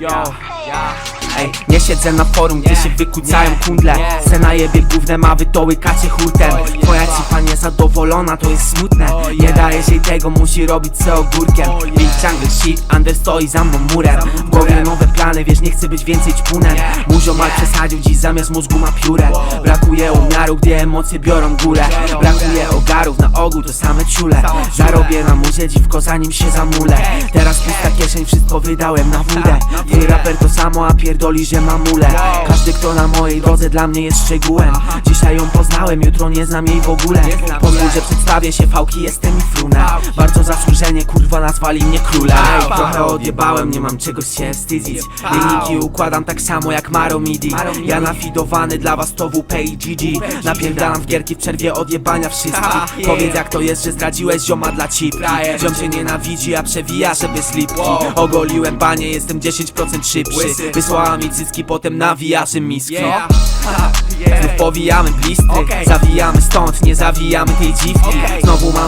Yo, ja Ej, nie siedzę na forum, gdzie się wykucają kundle. Se najebie gównem, a wy to łykacie hurtem Twoja cipa niezadowolona, to jest smutne. Nie dajesz jej tego, musi robić co ogórkiem. Big jungle shit, under stoi za mną murem. W głowie nowe plany, wiesz, nie chcę być więcej ćpunem Muzio mal przesadził, dziś zamiast mózgu ma piórę Brakuje umiaru, gdy emocje biorą górę. Brakuje ogół to same ciule. Zarobię na muzie dziwko, zanim się zamulę. Teraz pusta kieszeń, wszystko wydałem na wódę. Twój raper to samo, a pierdoli, że mam mulę Każdy, kto na mojej drodze dla mnie jest szczegółem. Dzisiaj ją poznałem, jutro nie znam jej w ogóle. Pozwól, że przedstawię się, fałki, jestem i frunem Bardzo zasłużenie, kurwa, nazwali mnie królem Ej, Trochę odjebałem, nie mam czego się wstydzić. Liniki układam tak samo jak Maro Midi. Ja nafidowany dla was to WP i GG Napierdalam w gierki w przerwie odjebania wszystkich. Powiedz jak to jest, że zdradziłeś zioma dla cipki Ziom cię nienawidzi, a przewija, żeby slipki. Ogoliłem banie, jestem 10% szybszy. Wysłała mi cycki, potem nawijaszy miski Znów powijamy blistry Zawijamy stąd, nie zawijamy tej dziwki. Znowu mam